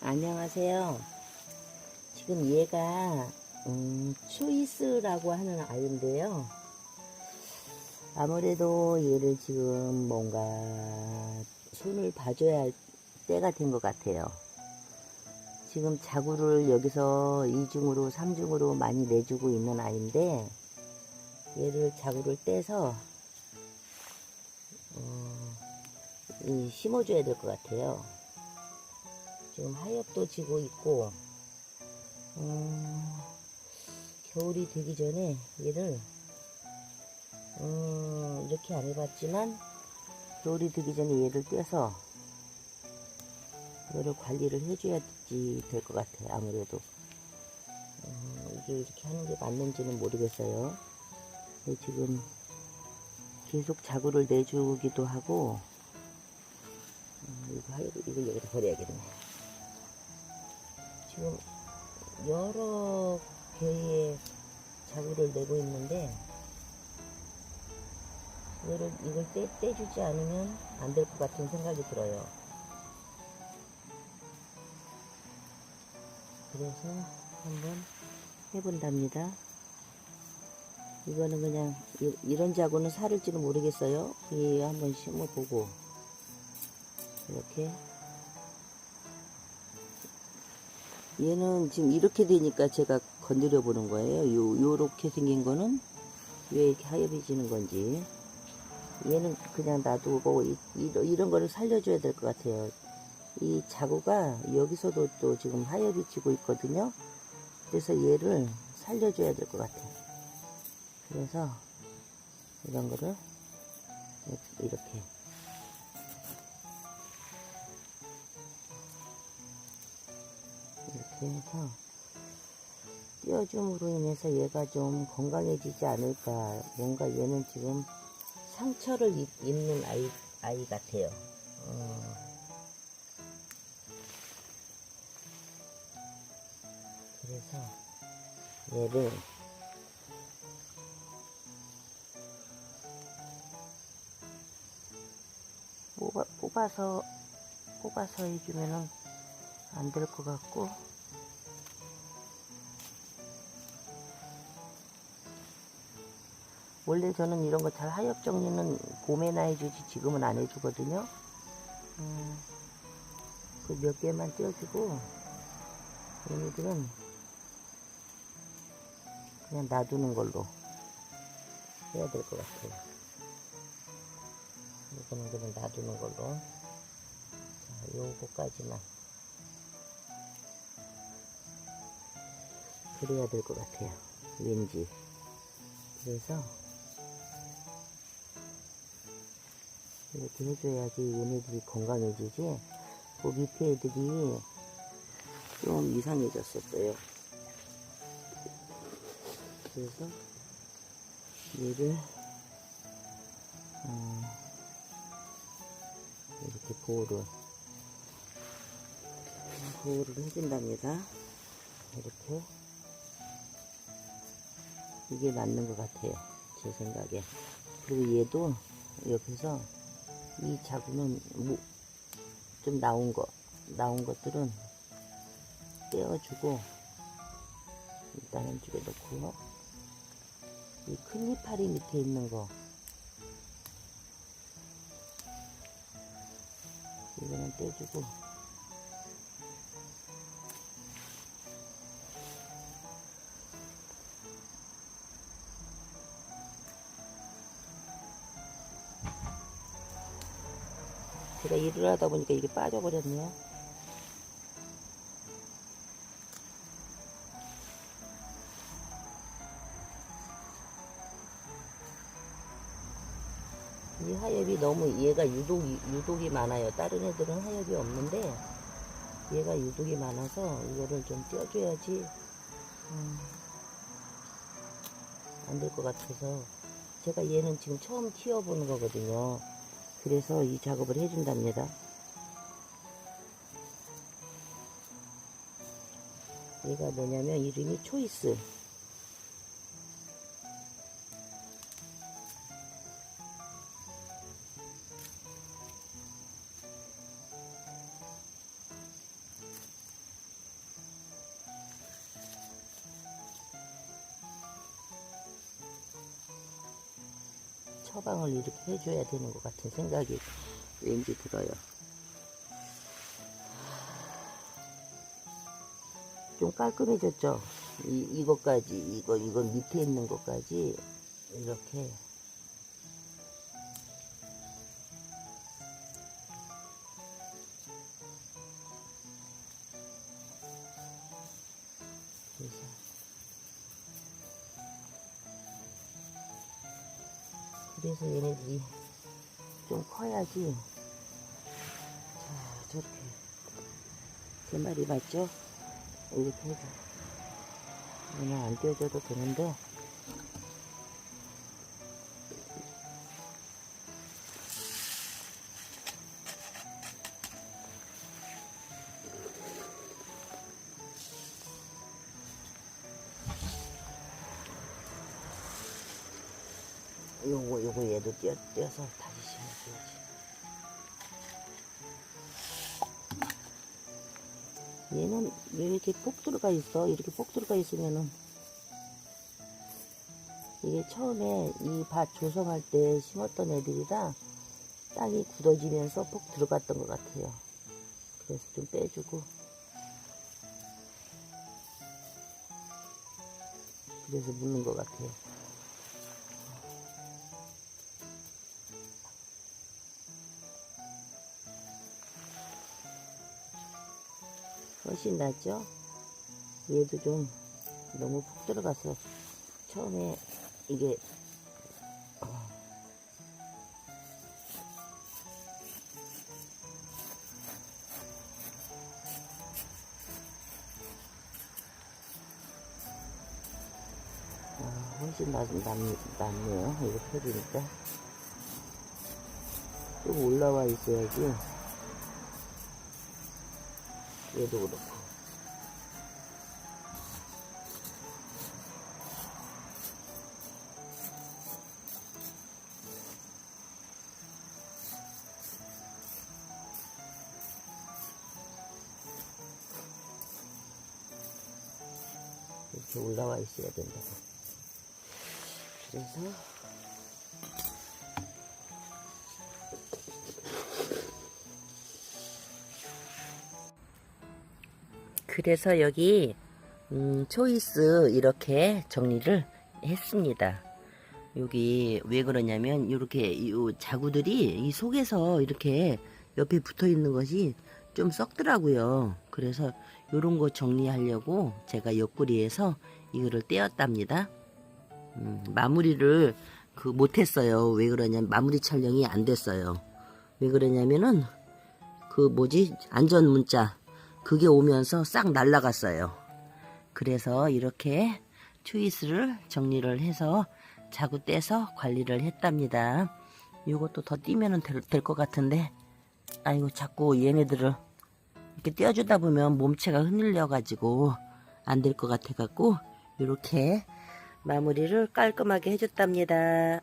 안녕하세요. 지금 얘가 음, 초이스라고 하는 아이인데요. 아무래도 얘를 지금 뭔가 손을 봐줘야 할 때가 된 것 같아요. 지금 자구를 여기서 2중으로 3중으로 많이 내주고 있는 아이인데 얘를 자구를 떼서 어, 이 심어줘야 될 것 같아요. 지금 하엽도 지고 있고 음, 겨울이 되기 전에 얘를 음, 이렇게 안 해봤지만 겨울이 되기 전에 얘를 떼서 이거를 관리를 해줘야지 될 것 같아요 아무래도. 어, 이게 이렇게 하는 게 맞는지는 모르겠어요. 지금 계속 자구를 내주기도 하고 음, 이거 하 이걸 여기다 버려야겠네 지금 여러 개의 자구를 내고 있는데 이거를 이걸 떼, 떼주지 않으면 안 될 것 같은 생각이 들어요. 그래서 한번 해본답니다. 이거는 그냥 이, 이런 자구는 살을지는 모르겠어요. 이 한번 심어보고 이렇게 얘는 지금 이렇게 되니까 제가 건드려 보는 거예요. 요, 요렇게 생긴 거는 왜 이렇게 하얘지는 건지. 얘는 그냥 놔두고 이, 이런, 이런 거를 살려줘야 될 것 같아요. 이 자구가 여기서도 또 지금 하엽이 지고 있거든요. 그래서 얘를 살려줘야 될 것 같아요. 그래서 이런 거를 이렇게 이렇게 해서 띄워줌으로 인해서 얘가 좀 건강해지지 않을까. 뭔가 얘는 지금 상처를 입, 입는 아이, 아이 같아요. 어. 그래서 얘를 뽑아, 뽑아서 뽑아서 해주면은 안 될 것 같고 원래 저는 이런 거 잘 하엽 정리는 봄에나 해주지 지금은 안 해주거든요. 음, 그몇 개만 떼어주고 얘네들은 그냥 놔두는 걸로 해야 될 것 같아요. 이거는 그냥 놔두는 걸로. 자, 요거까지만. 그래야 될 것 같아요. 왠지. 그래서 이렇게 해줘야지 얘네들이 건강해지지. 그 밑에 애들이 좀 이상해졌었어요. 그래서 얘를 음, 이렇게 보호를 보호를 해준답니다. 이렇게 이게 맞는 것 같아요. 제 생각에. 그리고 얘도 옆에서 이 자구는 뭐 좀 나온 거, 나온 것들은 떼어주고 일단은 쪽에 넣고 이큰 이파리 밑에 있는 거 이거는 떼주고 제가 일을 하다 보니까 이게 빠져버렸네요. 이 하엽이 너무 얘가 유독이, 유독이 많아요. 다른 애들은 하엽이 없는데 얘가 유독이 많아서 이거를 좀 떼어줘야지 음, 안될 것 같아서 제가 얘는 지금 처음 키워보는 거거든요. 그래서 이 작업을 해준답니다. 얘가 뭐냐면 이름이 초이스. 처방을 이렇게 해줘야 되는 것 같은 생각이 왠지 들어요. 좀 깔끔해졌죠? 이, 이것까지, 이거, 이거 밑에 있는 것까지 이렇게 그래서 얘네들이 좀 커야지. 자 저렇게. 세 마리 맞죠? 이렇게 해줘 얘는 안 떼어줘도 되는데 요거 얘도 떼어, 떼어서 다시 심어줘야지. 얘는 왜 이렇게 폭 들어가 있어? 이렇게 폭 들어가 있으면은 이게 처음에 이 밭 조성할 때 심었던 애들이라 땅이 굳어지면서 폭 들어갔던 것 같아요. 그래서 좀 빼주고. 그래서 묻는 것 같아요 훨씬 낫죠? 얘도 좀 너무 푹 들어가서 처음에 이게 어, 아, 훨씬 낫네요. 이렇게 해주니까. 좀 올라와 있어야지. 얘도 그렇고. 이렇게 올라와 있어야 된다고. 그래서 그래서 여기 음, 초이스 이렇게 정리를 했습니다. 여기 왜 그러냐면 이렇게 이 자구들이 이 속에서 이렇게 옆에 붙어 있는 것이 좀 썩더라고요. 그래서 이런 거 정리하려고 제가 옆구리에서 이거를 떼었답니다. 음, 마무리를 그 못했어요. 왜 그러냐면 마무리 촬영이 안 됐어요. 왜 그러냐면은 그 뭐지 안전 문자 그게 오면서 싹 날라갔어요. 그래서 이렇게 트위스를 정리를 해서 자구 떼서 관리를 했답니다. 이것도 더 띄면 될것 같은데 아이고 자꾸 얘네들을 이렇게 떼어주다 보면 몸체가 흔들려 가지고 안 될 것 같아 갖고 이렇게 마무리를 깔끔하게 해줬답니다.